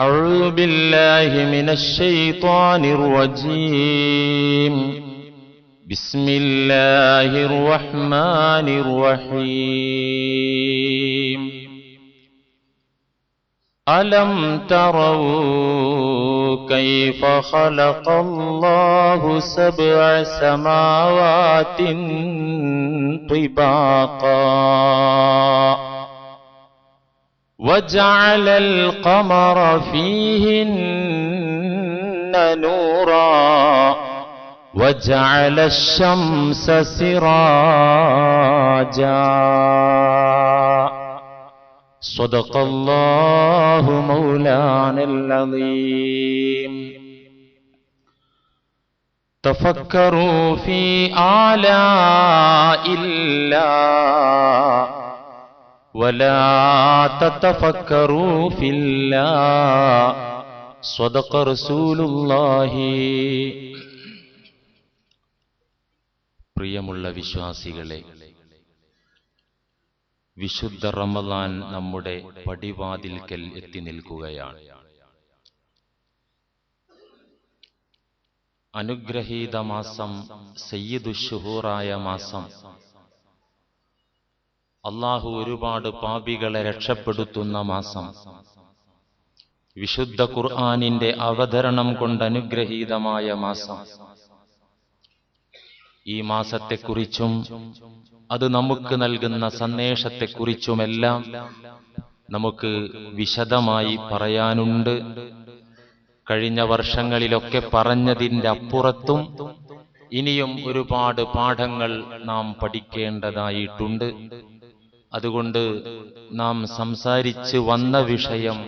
أعوذ بالله من الشيطان الرجيم. بسم الله الرحمن الرحيم. ألم تروا كيف خلق الله سبع سماوات طباقا؟ وجعل القمر فيهن نورا وجعل الشمس سراجا صدق الله مولانا العظيم. تفكروا في آلاء الله. ولا تتفكروا في الله صدق رسول الله പ്രിയമുള്ള വിശ്വാസികളെ വിശുദ്ധ റമദാൻ നമ്മുടെ പടിവാതിൽക്കൽ എത്തി നിൽക്കുകയാണ് അനുഗ്രഹീത മാസം സയ്യിദുഷുഹൂറായ മാസം അള്ളാഹു ഒരുപാട് പാപികളെ രക്ഷപ്പെടുത്തുന്ന മാസം. വിശുദ്ധ ഖുർആാനിന്റെ അവതരണം കൊണ്ട് അനുഗ്രഹീതമായ മാസം. ഈ മാസത്തെക്കുറിച്ചും അത് നമുക്ക് നൽകുന്ന സന്ദേശത്തെക്കുറിച്ചുമെല്ലാം നമുക്ക് വിശദമായി പറയാനുണ്ട്. കഴിഞ്ഞ വർഷങ്ങളിലൊക്കെ പറഞ്ഞതിന്റെ അപ്പുറത്തും ഇനിയും ഒരുപാട് പാഠങ്ങൾ നാം പഠിക്കേണ്ടതായിട്ടുണ്ട്. അതുകൊണ്ട് നാം സംസാരിച്ച് വന്ന വിഷയം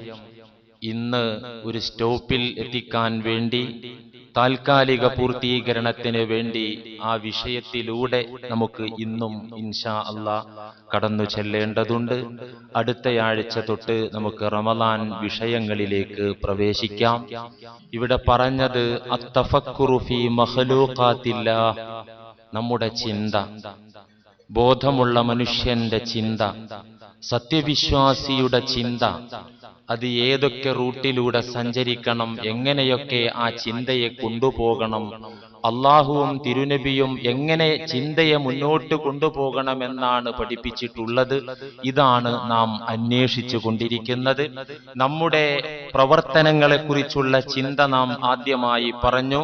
ഇന്ന് ഒരു സ്റ്റോപ്പിൽ എത്തിക്കാൻ വേണ്ടി താൽക്കാലിക പൂർത്തീകരണത്തിന് വേണ്ടി ആ വിഷയത്തിലൂടെ നമുക്ക് ഇന്നും ഇൻഷാ അല്ല കടന്നു ചെല്ലേണ്ടതുണ്ട്. അടുത്തയാഴ്ച തൊട്ട് നമുക്ക് റമലാൻ വിഷയങ്ങളിലേക്ക് പ്രവേശിക്കാം. ഇവിടെ പറഞ്ഞത് നമ്മുടെ ചിന്ത. ബോധമുള്ള മനുഷ്യന്റെ ചിന്ത സത്യവിശ്വാസിയുടെ ചിന്ത. അത് ഏതൊക്കെ റൂട്ടിലൂടെ സഞ്ചരിക്കണം എങ്ങനെയൊക്കെ ആ ചിന്തയെ കൊണ്ടുപോകണം അള്ളാഹുവും തിരുനബിയും എങ്ങനെ ചിന്തയെ മുന്നോട്ട് കൊണ്ടുപോകണമെന്നാണ് പഠിപ്പിച്ചിട്ടുള്ളത്. ഇതാണ് നാം അന്വേഷിച്ചു കൊണ്ടിരിക്കുന്നത് നമ്മുടെ പ്രവർത്തനങ്ങളെക്കുറിച്ചുള്ള ചിന്ത നാം ആദ്യമായി പറഞ്ഞു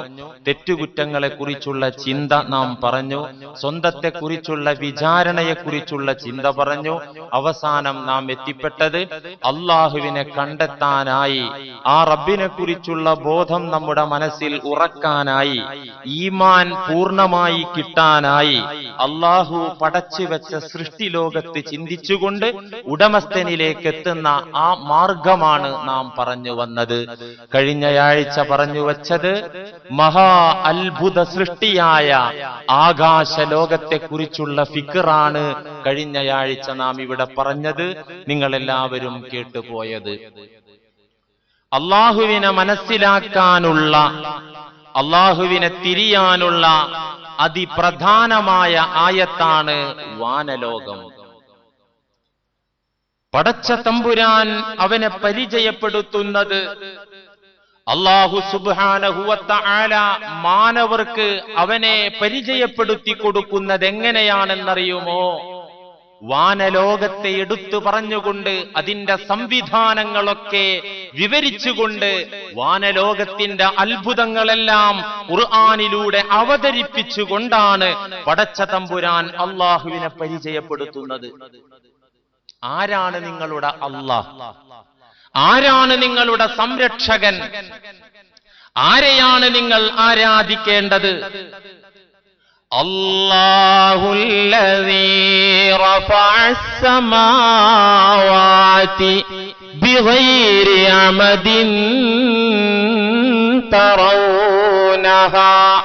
തെറ്റുകുറ്റങ്ങളെക്കുറിച്ചുള്ള ചിന്ത നാം പറഞ്ഞു സ്വന്തത്തെക്കുറിച്ചുള്ള വിചാരണയെക്കുറിച്ചുള്ള ചിന്ത പറഞ്ഞു. അവസാനം നാം എത്തിപ്പെട്ടത് അള്ളാഹുവിനെ കണ്ടെത്താനായി ആ റബ്ബിനെ കുറിച്ചുള്ള ബോധം നമ്മുടെ മനസ്സിൽ ഉറക്കാനായി ഈമാൻ പൂർണമായി കിട്ടാനായി അള്ളാഹു പടച്ചു വെച്ച സൃഷ്ടി ലോകത്ത് ചിന്തിച്ചുകൊണ്ട് ഉടമസ്ഥനിലേക്ക് എത്തുന്ന ആ മാർഗമാണ് നാം പറഞ്ഞു വന്നത്. കഴിഞ്ഞയാഴ്ച പറഞ്ഞു വച്ചത് മഹാ അത്ഭുത സൃഷ്ടിയായ ആകാശ ലോകത്തെ കുറിച്ചുള്ള ഫിക്കറാണ് കഴിഞ്ഞയാഴ്ച നാം ഇവിടെ പറഞ്ഞത്. നിങ്ങളെല്ലാവരും കേട്ടുപോയത്. അള്ളാഹുവിനെ മനസ്സിലാക്കാനുള്ള അള്ളാഹുവിനെ തിരിയാനുള്ള അതിപ്രധാനമായ ആയത്താണ് വാനലോകം. പടച്ച തമ്പുരാൻ അവനെ പരിചയപ്പെടുത്തുന്നത്. അള്ളാഹു സുബാനഹുവത്ത ആല മാനവർക്ക് അവനെ പരിചയപ്പെടുത്തി കൊടുക്കുന്നത് എങ്ങനെയാണെന്നറിയുമോ? വാനലോകത്തെ എടുത്തു പറഞ്ഞുകൊണ്ട് അതിന്റെ സംവിധാനങ്ങളൊക്കെ വിവരിച്ചുകൊണ്ട് വാനലോകത്തിന്റെ അത്ഭുതങ്ങളെല്ലാം ഖുർആാനിലൂടെ അവതരിപ്പിച്ചുകൊണ്ടാണ് പടച്ച തമ്പുരാൻ അള്ളാഹുവിനെ പരിചയപ്പെടുത്തുന്നത്. ആരാണ് നിങ്ങളുടെ അള്ളാഹ് ആരാണ് നിങ്ങളുടെ സംരക്ഷകൻ ആരെയാണ് നിങ്ങൾ ആരാധിക്കേണ്ടത് الله الذي رفع السماوات بغير عمد ترونها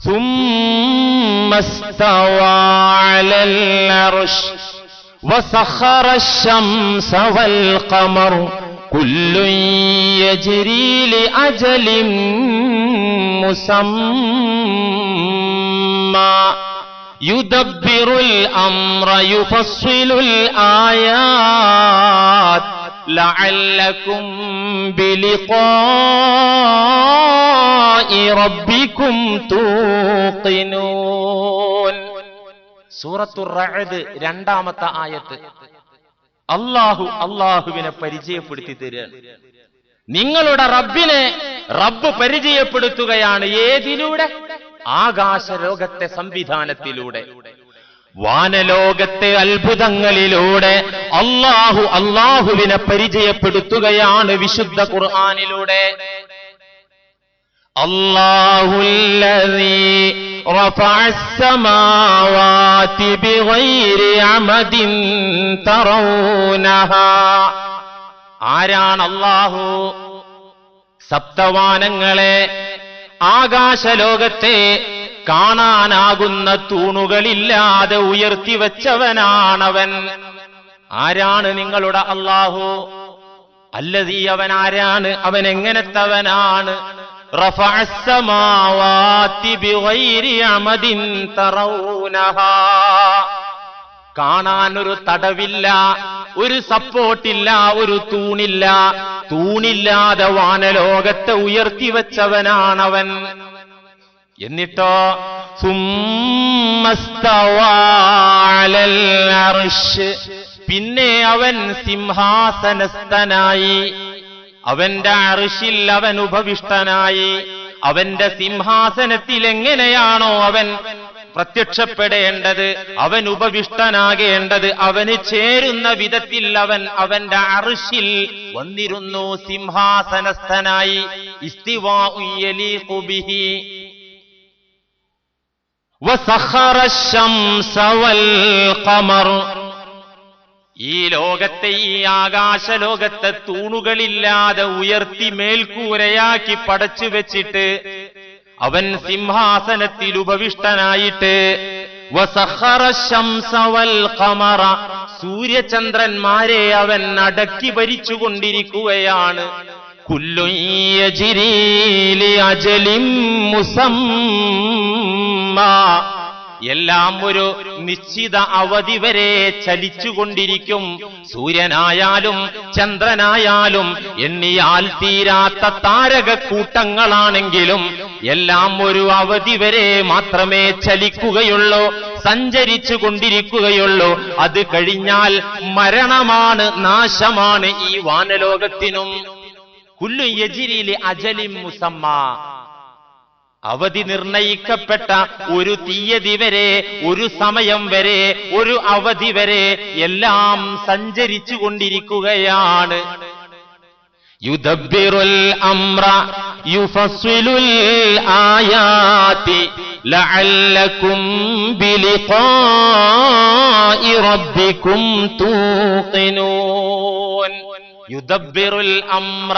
ثم استوى على العرش وسخر الشمس والقمر كل يجري لأجل مسمى. يدبر الأمر يفصل الآيات. لعلكم بلقاء ربكم توقنون. സൂറത്തു റഅദ് രണ്ടാമത്തെ ആയത്ത്. അള്ളാഹു അള്ളാഹുവിനെ പരിചയപ്പെടുത്തി തരിക. നിങ്ങളുടെ റബ്ബിനെ റബ്ബ് പരിചയപ്പെടുത്തുകയാണ് ഏതിലൂടെ? ആകാശ ലോകത്തെ സംവിധാനത്തിലൂടെ. വാനലോകത്തെ അത്ഭുതങ്ങളിലൂടെ അള്ളാഹു അള്ളാഹുവിനെ പരിചയപ്പെടുത്തുകയാണ് വിശുദ്ധ ഖുർആാനിലൂടെ. അള്ളാഹുല്ലീ رفع السماوات بغير عمد ترونها ആരാണ് അള്ളാഹു സപ്തവാനങ്ങളെ ആകാശലോകത്തെ കാണാനാകുന്ന തൂണുകളില്ലാതെ ഉയർത്തിവെച്ചവനാണവൻ ആരാണ് നിങ്ങളുടെ അള്ളാഹു അല്ലതീ അവൻ ആരാണ് അവൻ എങ്ങനത്തവനാണ് رفع السماوات بغير عمد ترونها കാണാൻ ഒരു തടവില്ല ഒരു സപ്പോർട്ടില്ല ഒരു തൂണില്ല തൂണില്ലാതെ വാനലോകത്തെ ഉയർത്തിവെച്ചവനാണവൻ എന്നിട്ടോ സുമ്മസ്തവാലൽ അർശ് പിന്നെ അവൻ സിംഹാസനസ്ഥനായി അവന്റെ അറിശിൽ അവൻ ഉപവിഷ്ടനായി. അവന്റെ സിംഹാസനത്തിൽ എങ്ങനെയാണോ അവൻ പ്രത്യക്ഷപ്പെടേണ്ടത് അവൻ ഉപവിഷ്ടനാകേണ്ടത് അവന് ചേരുന്ന വിധത്തിൽ അവൻ അവന്റെ അറിശിൽ വന്നിരുന്നു സിംഹാസനസ്ഥനായി. ഇസ്തിവാഉ ഈ ലോകത്തെ ഈ ആകാശലോകത്തെ തൂണുകളില്ലാതെ ഉയർത്തി മേൽക്കൂരയാക്കി പടച്ചു വെച്ചിട്ട് അവൻ സിംഹാസനത്തിൽ ഉപവിഷ്ടനായിട്ട്. സൂര്യചന്ദ്രന്മാരെ അവൻ അടക്കി ഭരിച്ചുകൊണ്ടിരിക്കുകയാണ്. കുല്ലു യജ്രീ ലി അജലിം മുസമ്മ. എല്ലാം ഒരു നിശ്ചിത അവധി വരെ ചലിച്ചുകൊണ്ടിരിക്കും. സൂര്യനായാലും ചന്ദ്രനായാലും എണ്ണിയാൽ തീരാത്ത താരകക്കൂട്ടങ്ങളാണെങ്കിലും എല്ലാം ഒരു അവധി വരെ മാത്രമേ ചലിക്കുകയുള്ളൂ സഞ്ചരിച്ചു കൊണ്ടിരിക്കുകയുള്ളൂ അത് കഴിഞ്ഞാൽ മരണമാണ് നാശമാണ് ഈ വാനലോകത്തിനും. കുല്ലു യജിരിയിലെ അജലിം മുസമ്മ. അവധി നിർണയിക്കപ്പെട്ട ഒരു തീയതി വരെ ഒരു സമയം വരെ ഒരു അവധി വരെ എല്ലാം സഞ്ചരിച്ചു കൊണ്ടിരിക്കുകയാണ്. യുദ്ധിറുൽ അമ്ര യുഫസ്സിലുൽ ആയാതി ലഅല്ലകും ബിലിഖാഇ റബ്ബികും തൂഖിനൂൻ. യുദബ്ബിറുൽ അംറ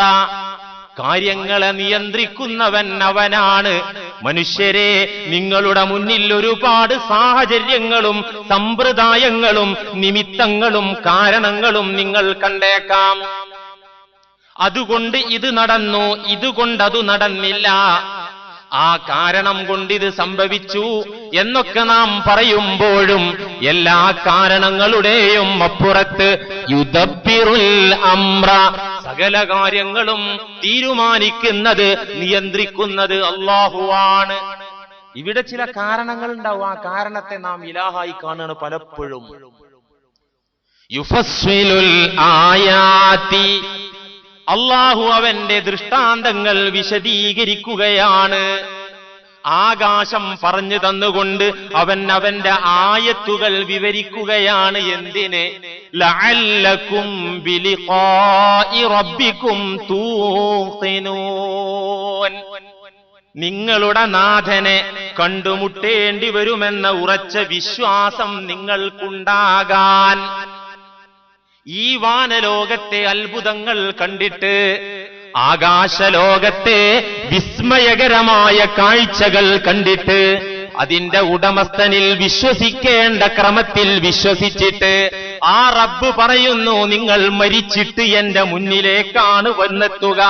കാര്യങ്ങളെ നിയന്ത്രിക്കുന്നവൻ അവനാണ്. മനുഷ്യരെ നിങ്ങളുടെ മുന്നിൽ ഒരുപാട് സാഹചര്യങ്ങളും സമ്പ്രദായങ്ങളും നിമിത്തങ്ങളും കാരണങ്ങളും നിങ്ങൾ കണ്ടേക്കാം. അതുകൊണ്ട് ഇത് നടന്നു ഇതുകൊണ്ടതു നടന്നില്ല. ആ കാരണം കൊണ്ട് ഇത് സംഭവിച്ചു എന്നൊക്കെ നാം പറയുമ്പോഴും എല്ലാ കാരണങ്ങളുടെയും അപ്പുറത്ത് യുദ്ധപ്പിറുൽ അമ്ര സകല കാര്യങ്ങളും തീരുമാനിക്കുന്നത് നിയന്ത്രിക്കുന്നത് അള്ളാഹുവാണ് ഇവിടെ ചില കാരണങ്ങൾ ഉണ്ടാവും. ആ കാരണത്തെ നാം ഇലാഹായി കാണുകയാണ് പലപ്പോഴും. ആയാതി. അള്ളാഹു അവന്റെ ദൃഷ്ടാന്തങ്ങൾ വിശദീകരിക്കുകയാണ്. ആകാശം പറഞ്ഞു തന്നുകൊണ്ട് അവൻ അവന്റെ ആയത്തുകൾ വിവരിക്കുകയാണ് എന്തിന്? ലഅല്ലക്കും ബിലിഖാഇ നിങ്ങളുടെ നാഥനെ കണ്ടുമുട്ടേണ്ടി വരുമെന്ന ഉറച്ച വിശ്വാസം നിങ്ങൾക്കുണ്ടാകാൻ ഈ വാനലോകത്തെ അത്ഭുതങ്ങൾ കണ്ടിട്ട് ആകാശലോകത്തെ വിസ്മയകരമായ കാഴ്ചകൾ കണ്ടിട്ട് അതിന്റെ ഉടമസ്ഥനിൽ വിശ്വസിക്കേണ്ട ക്രമത്തിൽ വിശ്വസിച്ചിട്ട് ആ റബ്ബ് പറയുന്നു നിങ്ങൾ മരിച്ചിട്ട് എന്റെ മുന്നിലേക്കാണ് വന്നെത്തുക.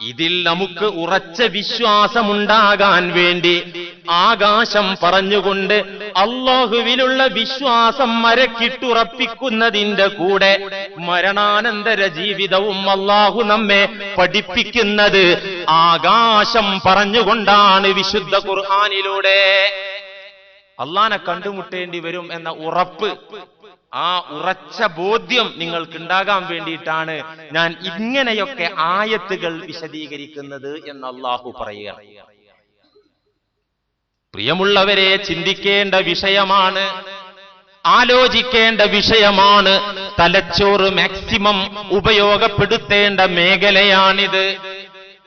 ഇതിൽ നമുക്ക് ഉറച്ച വിശ്വാസമുണ്ടാകാൻ വേണ്ടി ആകാശം പറഞ്ഞുകൊണ്ട് അള്ളാഹുവിലുള്ള വിശ്വാസം മരക്കിട്ടുറപ്പിക്കുന്നതിന്റെ കൂടെ മരണാനന്തര ജീവിതവും അള്ളാഹു നമ്മെ പഠിപ്പിക്കുന്നത് ആകാശം പറഞ്ഞുകൊണ്ടാണ് വിശുദ്ധ ഖുർആാനിലൂടെ. അള്ളാനെ കണ്ടുമുട്ടേണ്ടി വരും എന്ന ഉറപ്പ് ആ ഉറച്ച ബോധ്യം നിങ്ങൾക്ക് ഉണ്ടാകാൻ വേണ്ടിയിട്ടാണ് ഞാൻ ഇങ്ങനെയൊക്കെ ആയത്തുകൾ വിശദീകരിക്കുന്നത് എന്ന് അള്ളാഹു പറയുക. പ്രിയമുള്ളവരെ ചിന്തിക്കേണ്ട വിഷയമാണ് ആലോചിക്കേണ്ട വിഷയമാണ് തലച്ചോറ് മാക്സിമം ഉപയോഗപ്പെടുത്തേണ്ട മേഖലയാണിത്.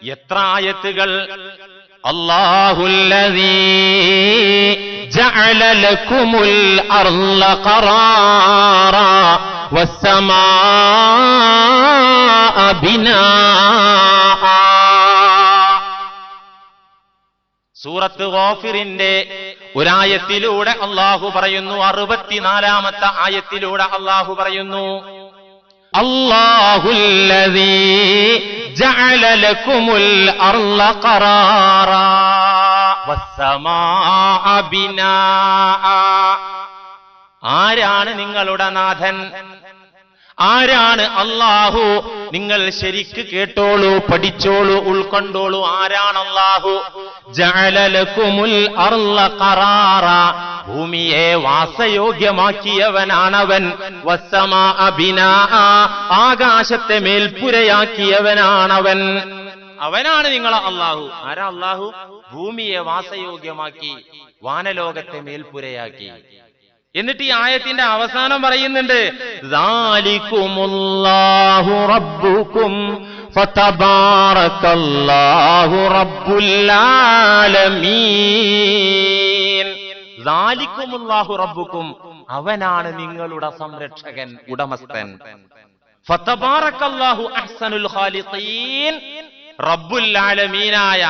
എത്ര ആയത്തുകൾ അള്ളാഹുല്ലതീ جعل لكم الأرض قرارا والسماء بناء സൂറത്ത് ഗോഫിറിന്റെ ഒരായത്തിലൂടെ അള്ളാഹു പറയുന്നു അറുപത്തിനാലാമത്തെ ആയത്തിലൂടെ അള്ളാഹു പറയുന്നു അള്ളാഹുല്ലതീ جعل لكم അർള قرارا والسماء ബിനാഅ ആരാണ് നിങ്ങളുടെ നാഥൻ? ആരാണ് അള്ളാഹു നിങ്ങൾ ശരിക്ക് കേട്ടോളൂ പഠിച്ചോളൂ ഉൾക്കൊണ്ടോളൂ. ആരാണ് അള്ളാഹു ജലലക്കുമുൽ അർള കറാറ ഭൂമിയെ വാസയോഗ്യമാക്കിയവനാണവൻ. വസ്സമാ അഭിനാ ആകാശത്തെ മേൽപ്പുരയാക്കിയവനാണവൻ. അവനാണ് നിങ്ങൾ അള്ളാഹു ആരാ അള്ളാഹു ഭൂമിയെ വാസയോഗ്യമാക്കി വാനലോകത്തെ മേൽപ്പുരയാക്കി. എന്നിട്ട് ഈ ആയത്തിന്റെ അവസാനം പറയുന്നുണ്ട് "ദാലികുമുല്ലാഹു റബ്ബുക്കും ഫതബാറകല്ലാഹു റബ്ബുൽ ആലമീൻ ദാലികുമുല്ലാഹു റബ്ബുക്കും അവനാണ് നിങ്ങളുടെ സംരക്ഷകൻ ഉടമസ്ഥൻ. ഫത്തബാറക്കല്ലാഹു അഹ്സനുൽ ഖാലിഖീൻ റബ്ബുൽ ആലമീനായ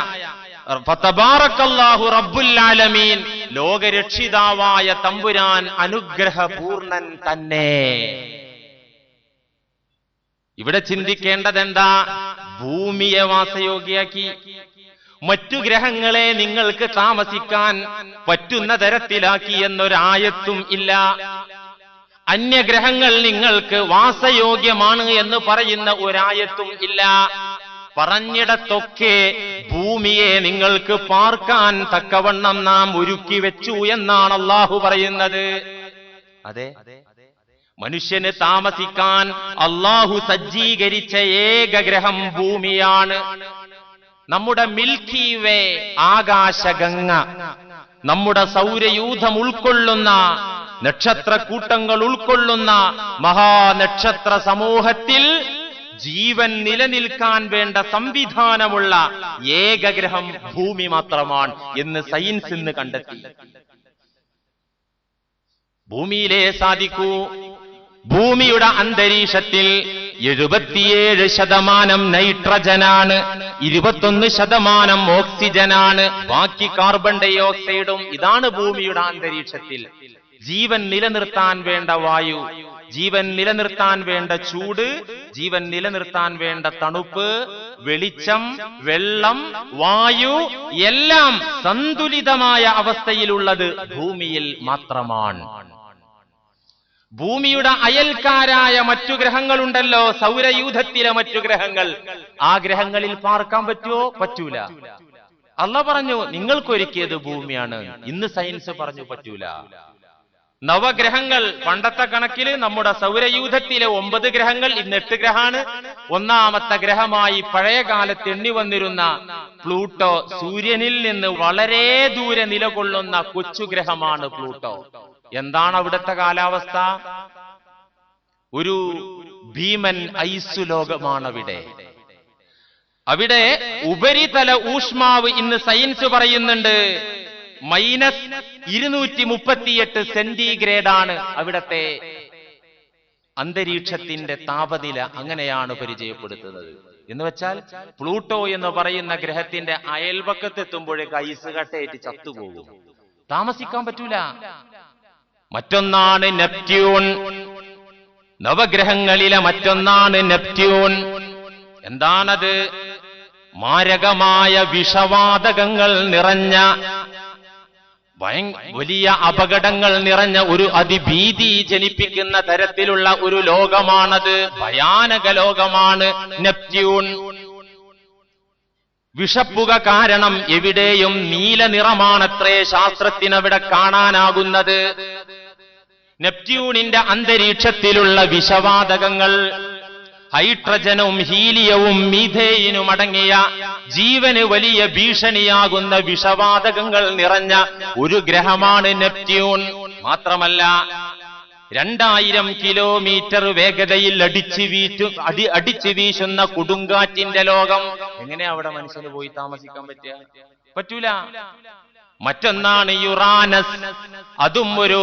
ലോകരക്ഷിതാവായ തമ്പുരാൻ അനുഗ്രഹപൂർണൻ തന്നെ. ഇവിടെ ചിന്തിക്കേണ്ടത് എന്താ ഭൂമിയെ വാസയോഗ്യാക്കി മറ്റു ഗ്രഹങ്ങളെ നിങ്ങൾക്ക് താമസിക്കാൻ പറ്റുന്ന തരത്തിലാക്കി എന്നൊരായത്തും ഇല്ല. അന്യഗ്രഹങ്ങൾ നിങ്ങൾക്ക് വാസയോഗ്യമാണ് എന്ന് പറയുന്ന ഒരായത്തും ഇല്ല. പറഞ്ഞിടത്തൊക്കെ ഭൂമിയെ നിങ്ങൾക്ക് പാർക്കാൻ തക്കവണ്ണം നാം ഒരുക്കി വെച്ചു എന്നാണ് അള്ളാഹു പറയുന്നത്. അതെ. മനുഷ്യന് താമസിക്കാൻ അള്ളാഹു സജ്ജീകരിച്ച ഏക ഗ്രഹം ഭൂമിയാണ്. നമ്മുടെ മിൽക്കി വേ ആകാശഗംഗ നമ്മുടെ സൗരയൂഥം ഉൾക്കൊള്ളുന്ന നക്ഷത്രക്കൂട്ടങ്ങൾ ഉൾക്കൊള്ളുന്ന മഹാനക്ഷത്ര സമൂഹത്തിൽ ജീവൻ നിലനിൽക്കാൻ വേണ്ട സംവിധാനമുള്ള ഏകഗ്രഹം ഭൂമി മാത്രമാണ് എന്ന് സയൻസ് ഇന്ന് കണ്ടെത്തി. ഭൂമിയിലെ സാധിക്കൂ. ഭൂമിയുടെ അന്തരീക്ഷത്തിൽ എഴുപത്തിയേഴ് ശതമാനം നൈട്രജനാണ് ഇരുപത്തൊന്ന് ശതമാനം ഓക്സിജനാണ് ബാക്കി കാർബൺ ഡൈ ഓക്സൈഡും ഇതാണ് ഭൂമിയുടെ അന്തരീക്ഷത്തിൽ. ജീവൻ നിലനിർത്താൻ വേണ്ട വായു ജീവൻ നിലനിർത്താൻ വേണ്ട ചൂട് ജീവൻ നിലനിർത്താൻ വേണ്ട തണുപ്പ് വെളിച്ചം വെള്ളം വായു എല്ലാം സന്തുലിതമായ അവസ്ഥയിലുള്ളത് ഭൂമിയിൽ മാത്രമാണ്. ഭൂമിയുടെ അയൽക്കാരായ മറ്റു ഗ്രഹങ്ങളുണ്ടല്ലോ സൗരയൂഥത്തിലെ മറ്റു ഗ്രഹങ്ങൾ. ആ ഗ്രഹങ്ങളിൽ പാർക്കാൻ പറ്റുമോ പറ്റൂല. അല്ല പറഞ്ഞു നിങ്ങൾക്കൊരുക്കിയത് ഭൂമിയാണ്. ഇന്ന് സയൻസ് പറഞ്ഞു പറ്റൂല. നവഗ്രഹങ്ങൾ പണ്ടത്തെ കണക്കിൽ നമ്മുടെ സൗരയൂഥത്തിലെ ഒമ്പത് ഗ്രഹങ്ങൾ ഇന്ന് എട്ട് ഗ്രഹമാണ്. ഒന്നാമത്തെ ഗ്രഹമായി പഴയ കാലത്ത് എണ്ണി വന്നിരുന്ന പ്ലൂട്ടോ സൂര്യനിൽ നിന്ന് വളരെ ദൂരെ നിലകൊള്ളുന്ന കൊച്ചു ഗ്രഹമാണ് പ്ലൂട്ടോ. എന്താണ് അവിടുത്തെ കാലാവസ്ഥ? ഒരു ഭീമൻ ഐസു ലോകമാണ് അവിടെ അവിടെ ഉപരിതല ഊഷ്മാവ് ഇന്ന് സയൻസ് പറയുന്നുണ്ട് മൈനസ് ഇരുന്നൂറ്റി മുപ്പത്തിയെട്ട് സെന്റിഗ്രേഡാണ് അവിടത്തെ അന്തരീക്ഷത്തിന്റെ താപനില അങ്ങനെയാണ് പരിചയപ്പെടുത്തുന്നത്. എന്ന് വെച്ചാൽ പ്ലൂട്ടോ എന്ന് പറയുന്ന ഗ്രഹത്തിന്റെ അയൽപക്കത്തെത്തുമ്പോഴേക്ക് ഐസ് കട്ടയേറ്റ് ചത്തുപോകും. താമസിക്കാൻ പറ്റൂല. മറ്റൊന്നാണ് നെപ്റ്റ്യൂൺ. നവഗ്രഹങ്ങളിലെ മറ്റൊന്നാണ് നെപ്റ്റ്യൂൺ. എന്താണത്? മാരകമായ വിഷവാതകങ്ങൾ നിറഞ്ഞ വലിയ അപകടങ്ങൾ നിറഞ്ഞ ഒരു അതിഭീതി ജനിപ്പിക്കുന്ന തരത്തിലുള്ള ഒരു ലോകമാണത്. ഭയാനക ലോകമാണ് നെപ്റ്റ്യൂൺ. വിഷപ്പുക കാരണം എവിടെയും നീല നിറമാണത്രേ ശാസ്ത്രത്തിനവിടെ കാണാനാകുന്നത്. നെപ്റ്റ്യൂണിന്റെ അന്തരീക്ഷത്തിലുള്ള വിഷവാതകങ്ങൾ ഹൈഡ്രജനും ഹീലിയവും മീഥേയിനും അടങ്ങിയ ജീവന് വലിയ ഭീഷണിയാകുന്ന വിഷവാതകങ്ങൾ നിറഞ്ഞ ഒരു ഗ്രഹമാണ് നെപ്റ്റ്യൂൺ. മാത്രമല്ല രണ്ടായിരം കിലോമീറ്റർ വേഗതയിൽ അടിച്ചു വീറ്റു അടി അടിച്ചു വീശുന്ന കൊടുങ്കാറ്റിന്റെ ലോകം. എങ്ങനെ അവിടെ മനുഷ്യന് പോയി താമസിക്കാൻ പറ്റുക? പറ്റൂല. മറ്റൊന്നാണ് യുറാനസ്. അതും ഒരു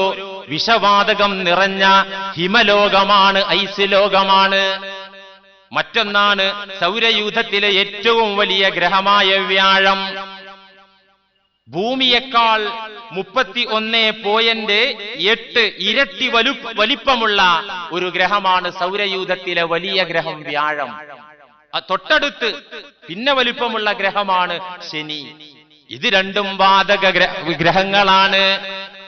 വിഷവാതകം നിറഞ്ഞ ഹിമലോകമാണ് ഐസ് ലോകമാണ്. മറ്റൊന്നാണ് സൗരയൂഥത്തിലെ ഏറ്റവും വലിയ ഗ്രഹമായ വ്യാഴം. ഭൂമിയേക്കാൾ മുപ്പത്തി ഒന്ന് പോയിന്റ് എട്ട് ഇരട്ടി വലു വലിപ്പമുള്ള ഒരു ഗ്രഹമാണ് സൗരയൂഥത്തിലെ വലിയ ഗ്രഹം വ്യാഴം. തൊട്ടടുത്ത് പിന്നെ വലിപ്പമുള്ള ഗ്രഹമാണ് ശനി. ഇത് രണ്ടും വാതക ഗ്രഹങ്ങളാണ്.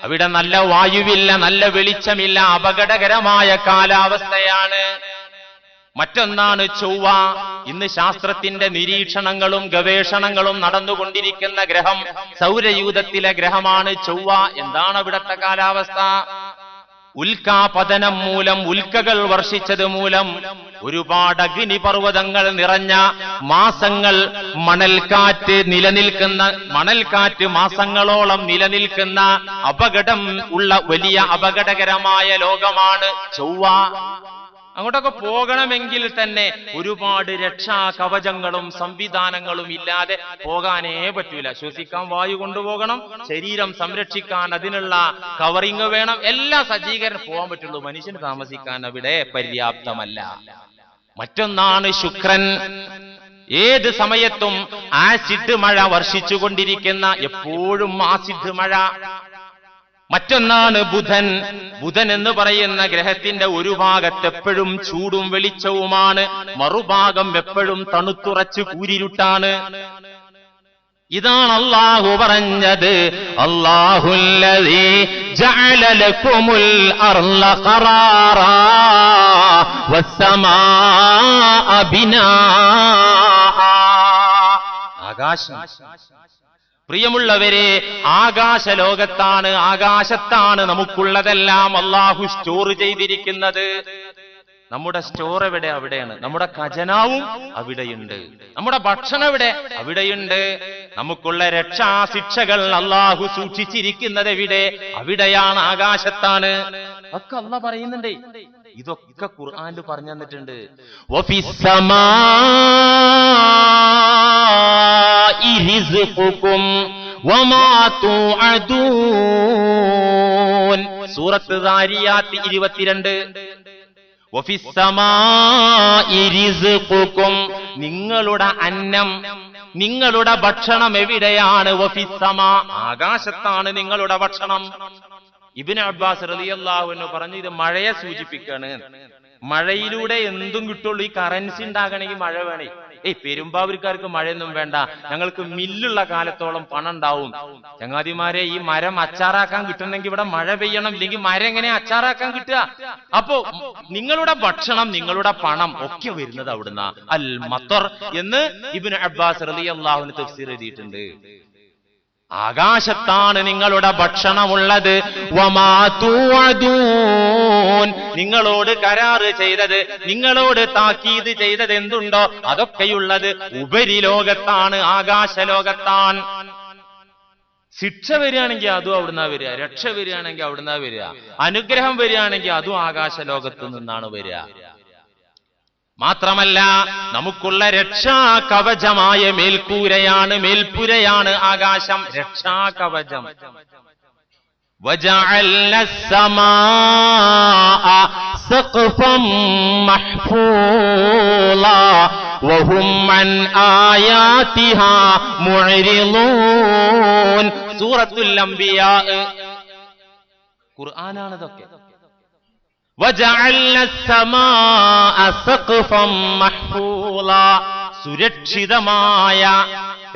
അവിടെ നല്ല വായുവില്ല നല്ല വെളിച്ചമില്ല അപകടകരമായ കാലാവസ്ഥയാണ്. മറ്റൊന്നാണ് ചൊവ്വ. ഇന്ന് ശാസ്ത്രത്തിന്റെ നിരീക്ഷണങ്ങളും ഗവേഷണങ്ങളും നടന്നുകൊണ്ടിരിക്കുന്ന ഗ്രഹം സൗരയൂഥത്തിലെ ഗ്രഹമാണ് ചൊവ്വ. എന്താണ് അവിടുത്തെ കാലാവസ്ഥ? ഉൽക്കാപതനം മൂലം ഉൽക്കകൾ വർഷിച്ചത് മൂലം ഒരുപാട് അഗ്നിപർവതങ്ങൾ നിറഞ്ഞ മാസങ്ങൾ മണൽക്കാറ്റ് നിലനിൽക്കുന്ന മണൽക്കാറ്റ് മാസങ്ങളോളം നിലനിൽക്കുന്ന അപകടം ഉള്ള വലിയ അപകടകരമായ ലോകമാണ് ചൊവ്വ. അങ്ങോട്ടൊക്കെ പോകണമെങ്കിൽ തന്നെ ഒരുപാട് രക്ഷാ കവചങ്ങളും സംവിധാനങ്ങളും ഇല്ലാതെ പോകാനേ പറ്റൂല. ശ്വസിക്കാൻ വായു കൊണ്ടുപോകണം ശരീരം സംരക്ഷിക്കാൻ അതിനുള്ള കവറിങ് വേണം. എല്ലാ സജ്ജീകരണം പോകാൻ പറ്റുള്ളൂ. മനുഷ്യന് താമസിക്കാൻ അവിടെ പര്യാപ്തമല്ല. മറ്റൊന്നാണ് ശുക്രൻ. ഏത് സമയത്തും ആസിഡ് മഴ വർഷിച്ചുകൊണ്ടിരിക്കുന്ന എപ്പോഴും ആസിഡ് മഴ. മറ്റൊന്നാണ് ബുധൻ. ബുധൻ എന്ന് പറയുന്ന ഗ്രഹത്തിന്റെ ഒരു ഭാഗത്ത് എപ്പോഴും ചൂടും വെളിച്ചവുമാണ്. മറുഭാഗം എപ്പോഴും തണുത്തുറച്ച് കൂരിരുട്ടാണ്. ഇതാണ് അള്ളാഹു പറഞ്ഞത്. അള്ളാഹുല്ലതീ വസ്സമാഅ ആകാശം. പ്രിയമുള്ളവരെ ആകാശലോകത്താണ് ആകാശത്താണ് നമുക്കുള്ളതെല്ലാം അള്ളാഹു സ്റ്റോർ ചെയ്തിരിക്കുന്നത്. നമ്മുടെ സ്റ്റോർ എവിടെ? അവിടെയാണ്. നമ്മുടെ ഖജനാവും അവിടെയുണ്ട്. നമ്മുടെ ഭക്ഷണം എവിടെ? അവിടെയുണ്ട്. നമുക്കുള്ള രക്ഷാ ശിക്ഷകൾ അള്ളാഹു സൂക്ഷിച്ചിരിക്കുന്നത് എവിടെ? അവിടെയാണ് ആകാശത്താണ്. ഒക്കെ അല്ല പറയുന്നുണ്ട്. ഇതൊക്കെ ഖുർആാനിൽ പറഞ്ഞു തന്നിട്ടുണ്ട്. സൂറത്ത് ദാരിയാത്ത് ഇരുപത്തിരണ്ട്. നിങ്ങളുടെ അന്നം നിങ്ങളുടെ ഭക്ഷണം എവിടെയാണ്? ആകാശത്താണ് നിങ്ങളുടെ ഭക്ഷണം. ഇബിന് അബ്ബാസ് റളിയല്ലാഹു എന്ന് പറഞ്ഞു ഇത് മഴയെ സൂചിപ്പിക്കാണ്. മഴയിലൂടെ എന്തും കിട്ടുള്ളൂ ഈ കറൻസി ഉണ്ടാകണമെങ്കിൽ മഴ വേണേ. ഏയ് പെരുമ്പാവൂർക്കാർക്ക് മഴയൊന്നും വേണ്ട. ഞങ്ങൾക്ക് മില്ലുള്ള കാലത്തോളം പണം ഉണ്ടാവും ചങ്ങാതിമാരെ ഈ മരം അച്ചാറാക്കാൻ കിട്ടണമെങ്കിൽ ഇവിടെ മഴ പെയ്യണം. ഇല്ലെങ്കിൽ മരം എങ്ങനെ അച്ചാറാക്കാൻ കിട്ടുക? അപ്പോ നിങ്ങളുടെ ഭക്ഷണം നിങ്ങളുടെ പണം ഒക്കെ വരുന്നത് അവിടുന്ന്. അൽ മത്തർ എന്ന് ഇബിൻ അബ്ബാസ് റലി അള്ളാഹുന് തഫ്സീർ എഴുതിയിട്ടുണ്ട്. ആകാശത്താണ് നിങ്ങളുടെ ഭക്ഷണമുള്ളത്. നിങ്ങളോട് കരാറ് ചെയ്തത് നിങ്ങളോട് താക്കീത് ചെയ്തത് എന്തുണ്ടോ അതൊക്കെയുള്ളത് ഉപരിലോകത്താണ് ആകാശലോകത്താണ് ശിക്ഷ വരികയാണെങ്കിൽ അതും അവിടുന്ന് വരിക രക്ഷ വരികയാണെങ്കിൽ അവിടുന്ന് വരിക അനുഗ്രഹം വരികയാണെങ്കിൽ അതും ആകാശലോകത്തു നിന്നാണ് വരിക. മാത്രമല്ല നമുക്കുള്ള രക്ഷാ കവചമായ മേൽക്കൂരയാണ് മേൽപ്പുരയാണ് ആകാശം. രക്ഷാ കവചം സൂറത്തുൽ അംബിയ. ഖുർആനാണ് ഇതൊക്കെ സുരക്ഷിതമായ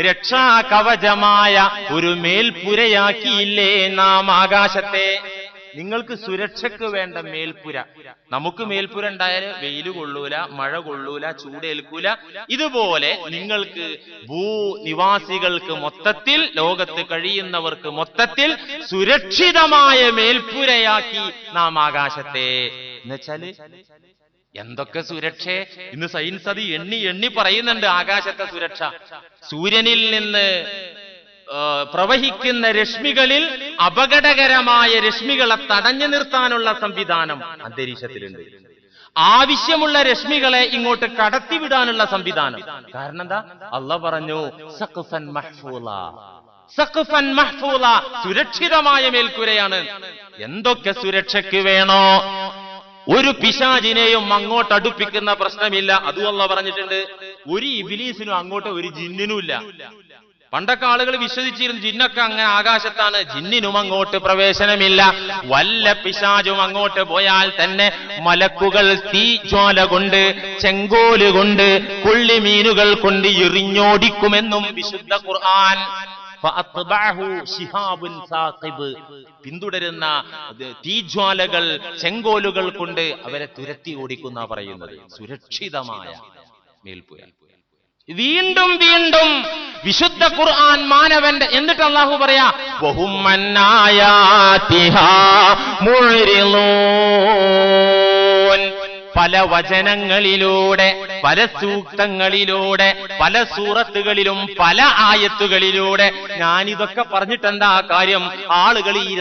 രക്ഷാകവചമായ ഒരു മേൽപ്പുരയാക്കിയില്ലേ നാം ആകാശത്തെ? നിങ്ങൾക്ക് സുരക്ഷയ്ക്ക് വേണ്ട മേൽപ്പുര. നമുക്ക് മേൽപ്പുര ഉണ്ടായാൽ വെയിൽ കൊള്ളൂല മഴ കൊള്ളൂല ചൂടേൽക്കൂല ഇതുപോലെ നിങ്ങൾക്ക് ഭൂനിവാസികൾക്ക് മൊത്തത്തിൽ ലോകത്ത് കഴിയുന്നവർക്ക് മൊത്തത്തിൽ സുരക്ഷിതമായ മേൽപ്പുരയാക്കി നാം ആകാശത്തെ. എന്നുവെച്ചാൽ എന്തൊക്കെ സുരക്ഷ? ഇന്ന് സയൻസ് അത് എണ്ണി എണ്ണി പറയുന്നുണ്ട് ആകാശത്തെ സുരക്ഷ. സൂര്യനിൽ നിന്ന് പ്രവഹിക്കുന്ന രശ്മികളിൽ അപകടകരമായ രശ്മികളെ തടഞ്ഞു നിർത്താനുള്ള സംവിധാനം അന്തരീക്ഷത്തിലുണ്ട്. ആവശ്യമുള്ള രശ്മികളെ ഇങ്ങോട്ട് കടത്തിവിടാനുള്ള സംവിധാനം. കാരണം എന്താ? അല്ല പറഞ്ഞു സഖുഫൻ മഹ്ഫൂല സഖുഫൻ മഹ്ഫൂല സുരക്ഷിതമായ മേൽക്കുരയാണ്. എന്തൊക്കെ സുരക്ഷയ്ക്ക് വേണോ? ഒരു പിശാചിനെയും അങ്ങോട്ട് അടുപ്പിക്കുന്ന പ്രശ്നമില്ല. അതും അല്ല പറഞ്ഞിട്ടുണ്ട്. ഒരു ഇബിലീസിനും അങ്ങോട്ട് ഒരു ജിന്നിനും ഇല്ല. പണ്ടൊക്കെ ആളുകൾ വിശ്വസിച്ചിരുന്നു ജിന്നൊക്കെ അങ്ങനെ ആകാശത്താണ്. ജിന്നിനും അങ്ങോട്ട് പ്രവേശനമില്ല. വല്ല പിശാചും അങ്ങോട്ട് പോയാൽ തന്നെ മലക്കുകൾ തീജ്വാല കൊണ്ട് ചെങ്കോൽ കൊണ്ട് പുള്ളിമീനുകൾ കൊണ്ട് എറിഞ്ഞോടിക്കുമെന്നും വിശുദ്ധ ഖുർആൻ. പിന്തുടരുന്ന തീജ്വാലകൾ ചെങ്കോലുകൾ കൊണ്ട് അവരെ തുരത്തി ഓടിക്കുന്ന പറയുന്നത്. സുരക്ഷിതമായ മേൽപ്പുര വീണ്ടും വീണ്ടും വിശുദ്ധ ഖുർആൻ മാനവന്റെ എന്നിട്ട് അള്ളാഹു പറയാ. പല വചനങ്ങളിലൂടെ പല സൂക്തങ്ങളിലൂടെ പല സൂറത്തുകളിലും പല ആയത്തുകളിലൂടെ ഞാനിതൊക്കെ പറഞ്ഞിട്ടെന്താ കാര്യം ആളുകൾ ഈ